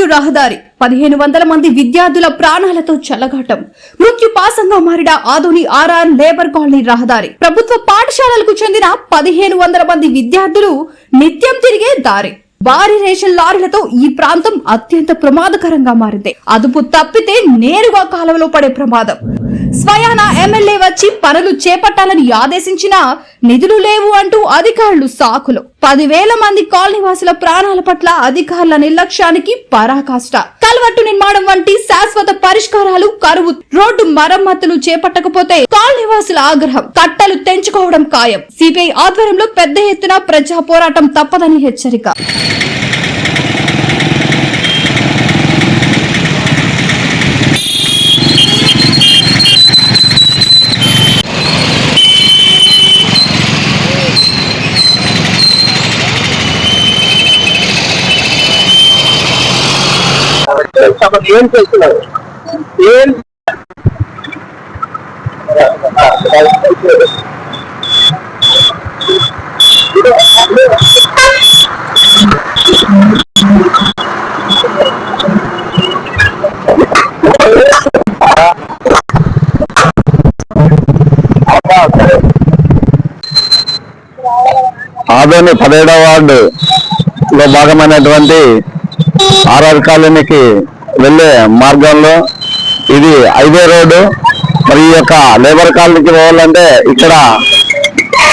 మృత్యు రహదారి. పదిహేను వందల మంది విద్యార్థుల ప్రాణాలతో చెలగాటం మృత్యు పాసంగా మారిన ఆధుని ఆర్ఆర్ లేబర్ కాలనీ రహదారి. ప్రభుత్వ పాఠశాలలకు చెందిన పదిహేను వందల మంది విద్యార్థులు నిత్యం తిరిగే దారి. భారీ రేషన్ లారీలతో ఈ ప్రాంతం అత్యంత ప్రమాదకరంగా మారింది. అదుపు తప్పితే నేరుగా కాలువలో పడే ప్రమాదం. స్వయాన ఎమ్మెల్యే వచ్చి పనులు చేపట్టాలని ఆదేశించినా నిధులు లేవు అంటూ అధికారులు సాకులు. పదివేల మంది కాలనీవాసుల ప్రాణాల పట్ల అధికారుల నిర్లక్ష్యానికి పరాకాష్ట. కల్వర్టు నిర్మాణం వంటి శాశ్వత పరిష్కారాలు కరువు రోడ్డు మరమ్మతులు చేపట్టకపోతే కాలనీవాసుల ఆగ్రహం కట్టలు తెంచుకోవడం ఖాయం. సిపిఐ ఆధ్వర్యంలో పెద్ద ఎత్తున ప్రజా పోరాటం తప్పదని హెచ్చరిక. ఏం చేస్తున్నారు? ఏం ఆదోని పదిహేడవ వార్డు లో భాగమైనటువంటి ఆర్ఆర్ కాలనీకి వెళ్ళే మార్గంలో ఇది హైవే రోడ్డు. మరి ఈ యొక్క లేబర్ కాలనీకి పోవాలంటే ఇక్కడ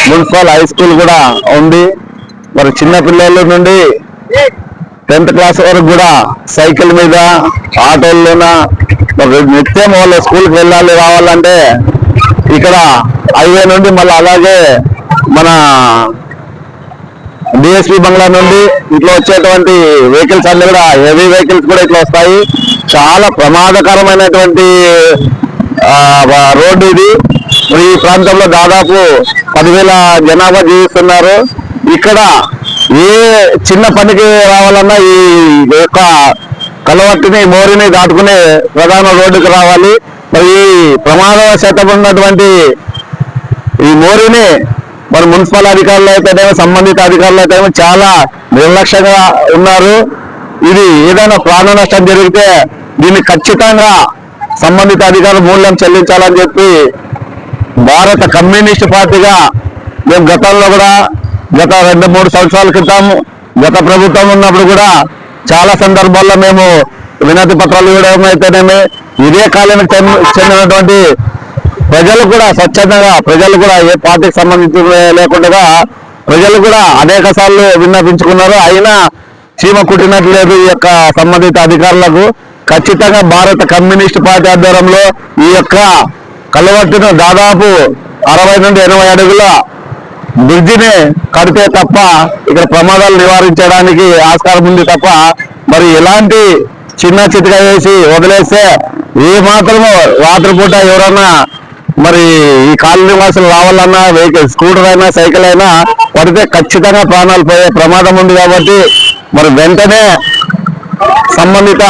మున్సిపల్ హై స్కూల్ కూడా ఉంది. మరి చిన్న పిల్లల నుండి టెన్త్ క్లాస్ వరకు కూడా సైకిల్ మీద ఆటోల్లోన మరి నిత్యం వాళ్ళ స్కూల్కి వెళ్ళాలి రావాలంటే ఇక్కడ హైవే నుండి మళ్ళీ అలాగే మన డిఎస్పీ బంగ్లా నుండి ఇట్లా వచ్చేటువంటి వెహికల్స్ అన్ని కూడా హెవీ వెహికల్స్ కూడా ఇట్లా వస్తాయి. చాలా ప్రమాదకరమైనటువంటి రోడ్డు ఇది. మరి ఈ ప్రాంతంలో దాదాపు పదివేల జనాభా జీవిస్తున్నారు. ఇక్కడ ఏ చిన్న పనికి రావాలన్నా ఈ యొక్క కలవట్టుని మోరిని దాటుకునే ప్రధాన రోడ్డుకి రావాలి. మరి ఈ ప్రమాదవశాతం ఉన్నటువంటి ఈ మోరీని మన మున్సిపల్ అధికారులు అయితేనేమో సంబంధిత అధికారులు అయితేనేమో చాలా నిర్లక్ష్యంగా ఉన్నారు. ఇది ఏదైనా ప్రాణ నష్టం జరిగితే దీన్ని ఖచ్చితంగా సంబంధిత అధికారులు మూల్యం చెల్లించాలని చెప్పి భారత కమ్యూనిస్ట్ పార్టీగా మేము గతంలో కూడా గత రెండు మూడు సంవత్సరాల క్రితం గత ప్రభుత్వం ఉన్నప్పుడు కూడా చాలా సందర్భాల్లో మేము వినతి పత్రాలు ఇవ్వడం అయితేనేమి ఇదే కాలానికి చెందినటువంటి ప్రజలు కూడా స్వచ్ఛందంగా ప్రజలు కూడా ఏ పార్టీకి సంబంధించి లేకుండా ప్రజలు కూడా అనేక సార్లు విన్నపించుకున్నారు అయినా చీమ కుట్టినట్లేదు ఈ యొక్క సంబంధిత అధికారులకు. ఖచ్చితంగా భారత కమ్యూనిస్ట్ పార్టీ ఆధ్వర్యంలో ఈ యొక్క కలవట్టును దాదాపు అరవై నుండి ఎనభై అడుగుల బ్రిడ్జిని కడితే తప్ప ఇక్కడ ప్రమాదాలు నివారించడానికి ఆస్కారం ఉంది తప్ప మరి ఎలాంటి చిన్న చితక వేసి వదిలేస్తే ఏ మాత్రమో రాత్రిపూట ఎవరన్నా మరి ఈ కాలనీ వాసులు రావాలన్నా వెహికల్ స్కూటర్ అయినా సైకిల్ అయినా పడితే ఖచ్చితంగా ప్రాణాలు పోయే ప్రమాదం ఉంది కాబట్టి మరి వెంటనే సంబంధిత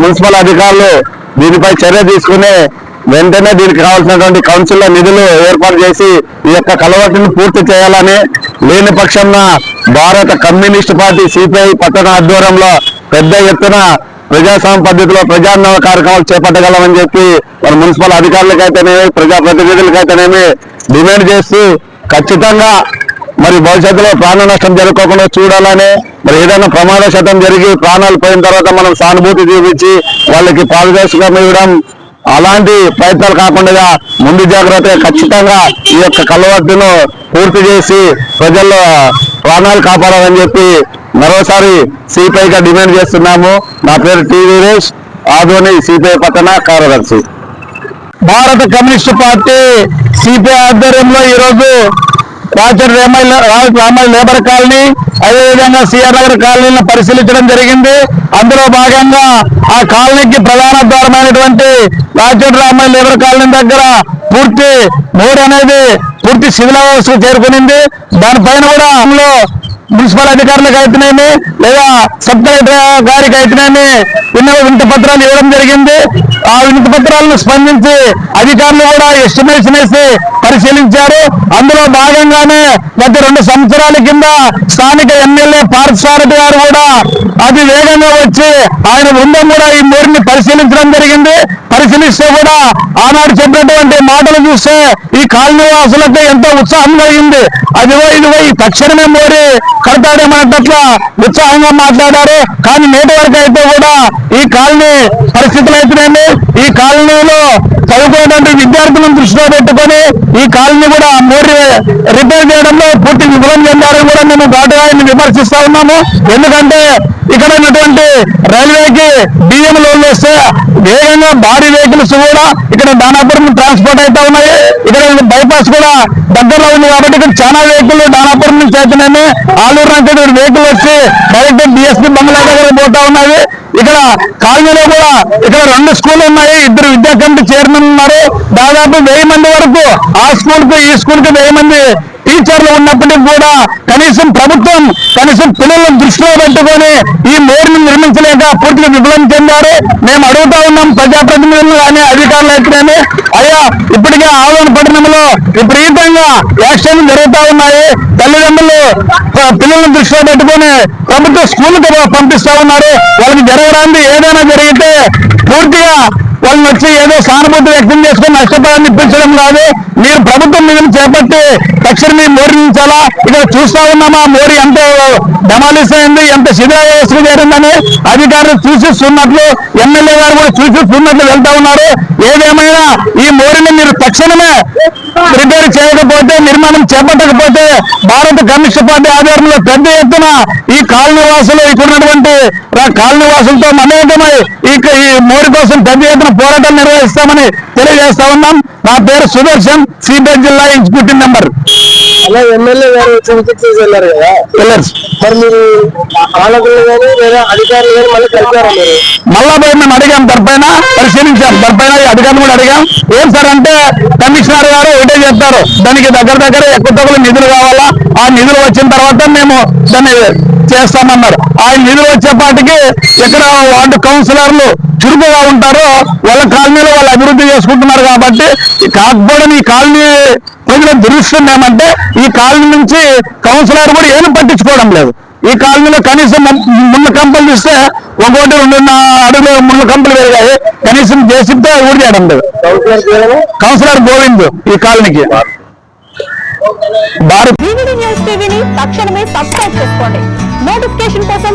మున్సిపల్ అధికారులు దీనిపై చర్య తీసుకుని వెంటనే దీనికి కావాల్సినటువంటి కౌన్సిల్ నిధులు ఏర్పాటు చేసి ఈ యొక్క కలవట్టును పూర్తి చేయాలని లేని పక్షంన భారత కమ్యూనిస్ట్ పార్టీ సిపిఐ పట్టణ ఆధ్వర్యంలో పెద్ద ఎత్తున ప్రజాస్వామ్య పద్ధతిలో ప్రజాన్నవ కార్యక్రమాలు చేపట్టగలమని చెప్పి మన మున్సిపల్ అధికారులకైతేనేమి ప్రజాప్రతినిధులకైతేనేమి డిమాండ్ చేస్తూ ఖచ్చితంగా మరి భవిష్యత్తులో ప్రాణ నష్టం జరగకుండా చూడాలని మరి ఏదైనా ప్రమాద శాతం జరిగి ప్రాణాలు పోయిన తర్వాత మనం సానుభూతి చూపించి వాళ్ళకి పారదర్శకం ఇవ్వడం అలాంటి ప్రయత్నాలు కాకుండా ముందు జాగ్రత్తగా ఖచ్చితంగా ఈ యొక్క కలవట్టును పూర్తి చేసి ప్రజల్లో ప్రాణాలు కాపాడాలని చెప్పి మరోసారి సిపిఐగా డిమాండ్ చేస్తున్నాము. నా పేరు టి వీరేష్ ఆధోని సిపిఐ పట్టణ కార్యదర్శి. భారత కమ్యూనిస్ట్ పార్టీ సిపిఐ ఆధ్వర్యంలో ఈరోజు రాచర్ రామయ్య రామాయణ లేబర్ కాలనీ అదేవిధంగా సిఆర్ నగర్ కాలనీలను పరిశీలించడం జరిగింది. అందులో భాగంగా ఆ కాలనీకి ప్రధాన ద్వారమైనటువంటి రాచర్ రామయ్య లేబర్ కాలనీ దగ్గర పూర్తి మోడ్ అనేది పూర్తి శిథిలావస్థకు చేరుకునింది. దానిపైన కూడా అందులో మున్సిపల్ అధికారులకు అయితేనేమి లేదా సబ్ కలెక్టర్ గారికి అయితేనేమి ఎన్నో వినతి పత్రాలు ఇవ్వడం జరిగింది. ఆ వినతి పత్రాలను స్పందించి అధికారులు కూడా ఎస్టిమేషన్ వేసి పరిశీలించారు. అందులో భాగంగానే గత రెండు సంవత్సరాల కింద స్థానిక ఎమ్మెల్యే పార్థసారథి గారు కూడా అతి వేగంగా వచ్చి ఆయన బృందం కూడా ఈ మూరిని పరిశీలించడం జరిగింది. పరిశీలిస్తే కూడా ఆనాడు చెప్పినటువంటి మాటలు చూస్తే ఈ కాలనీ వాసులకు ఎంతో ఉత్సాహం కలిగింది. అదిగో ఇదిగో ఈ తక్షణమే మోడీ కడతాడేమన్నట్ల ఉత్సాహంగా మాట్లాడారు. కానీ నేటి వరకు అయితే కూడా ఈ కాలనీ పరిస్థితులు అయితేనేమి ఈ కాలనీలో చదువుకునేటువంటి విద్యార్థులను దృష్టిలో పెట్టుకొని ఈ కాలనీ కూడా మోరి రిపేర్ చేయడంలో పూర్తి విఫలం చెందారని కూడా మేము ఘాటుగా విమర్శిస్తా ఉన్నాము. ఎందుకంటే ఇక్కడ ఉన్నటువంటి రైల్వేకి బియ్యం లోన్లు వస్తే వేగంగా భారీ వెహికల్స్ కూడా ఇక్కడ దానాపురం ట్రాన్స్పోర్ట్ అవుతా ఉన్నాయి. ఇక్కడ బైపాస్ కూడా దగ్గరలో ఉంది కాబట్టి ఇక్కడ చాలా వెహికల్ దానాపురం నుంచి అవుతున్నాయి ఆలూరు నుంచి వెహికల్ వచ్చి డైరెక్ట్ డిఎస్పీ బంగ్లా దగ్గర పోతా ఉన్నది. ఇక్కడ కాలనీలో కూడా ఇక్కడ రెండు స్కూల్ ఉన్నాయి. ఇద్దరు విద్యా కమిటీ చైర్మన్ ఉన్నారు. దాదాపు వెయ్యి మంది వరకు ఆ స్కూల్కు ఈ స్కూల్కు వెయ్యి మంది టీచర్లు ఉన్నప్పటికీ కూడా కనీసం ప్రభుత్వం కనీసం పిల్లలను దృష్టిలో పెట్టుకొని ఈ మోరుని నిర్మించలేక పూర్తిగా విఫలం చెందారు. మేము అడుగుతా ఉన్నాం ప్రజాప్రతినిధులు కానీ అధికారులు అయితేనే అయ్యా ఇప్పటికే ఆవరణ పట్టణంలో విపరీతంగా యాక్సిడెంట్లు జరుగుతా ఉన్నాయి. తల్లిదండ్రులు పిల్లలను దృష్టిలో పెట్టుకొని ప్రభుత్వ స్కూల్కి పంపిస్తా ఉన్నారు. వాళ్ళకి జరగడానికి ఏదైనా జరిగితే పూర్తిగా వాళ్ళు వచ్చి ఏదో సానుభూతి వ్యక్తం చేసుకుని నష్టపడాలని ఇప్పించడం కాదు. మీరు ప్రభుత్వం మీద చేపట్టి తక్షణమే మోరించాలా ఇక్కడ చూస్తా ఉన్నామా? మోరి ఎంత డెమాలిస్ అయింది ఎంత శిథిల వ్యవస్థ చేరిందని అధికారులు చూసిస్తున్నట్లు ఎమ్మెల్యే గారు కూడా చూసిస్తున్నట్లు వెళ్తా ఉన్నారు. ఏదేమైనా ఈ మోరిని మీరు తక్షణమే రిపేర్ చేయకపోతే నిర్మాణం చేపట్టకపోతే భారత కమ్యూనిస్ట్ పార్టీ ఆధ్వర్యంలో పెద్ద ఎత్తున ఈ కాలనీ వాసులు ఇక్కడ ఉన్నటువంటి రా- కాలనీ వాసులతో మమేకమై ఈ మోరి కోసం పెద్ద ఎత్తున పోరాటం నిర్వహిస్తామని తెలియజేస్తా ఉన్నాం. నా పేరు సుదర్శన్ సిపిఎం జిల్లా ఎగ్జిక్యూటివ్ మెంబర్. అలా ఎమ్మెల్యే గారు వచ్చి విజిట్ చేసి వెళ్ళారు కదా? పిల్లర్స్ మరి మీరు పాలకులు కానీ లేదా అధికారులు కానీ మళ్ళీ కలిపారా మీరు? మళ్ళా పోయి మేము అడిగాం దానిపైన పరిశీలించాం. ఈ అధికారులు కూడా అడిగాం. ఏం సార్ అంటే కమిషనర్ గారు ఒకటే చెప్తారు. దానికి దగ్గర దగ్గర ఎక్కువ నిధులు కావాలా? ఆ నిధులు వచ్చిన తర్వాత మేము దాన్ని చేస్తామన్నారు. ఆ నిధులు వచ్చేపాటికి ఇక్కడ వార్డు కౌన్సిలర్లు చురుకుగా ఉంటారో వాళ్ళ కాలనీలో వాళ్ళు అభివృద్ధి చేసుకుంటున్నారు కాబట్టి ఈ కాకపోవడం ఈ కాలనీ ప్రజల దురుస్తుందేమంటే ఏమంటే ఈ కాలనీ నుంచి కౌన్సిలర్ కూడా ఏమి పట్టించుకోవడం లేదు. ఈ కాలనీలో కనీసం ము- ముళ్ళ కంపలు చూస్తే ఒకటి రెండున్న అడుగులు ముళ్ళ కంపలు పెరిగాయి. కనీసం జేసీతో ఊడి చేయడం లేదు. కౌన్సిలర్ గోవింద్ ఈ కాలనీకి. భారత్ తక్షణమే సబ్స్క్రైబ్ చేసుకోండి. నోటిఫికేషన్ కోసం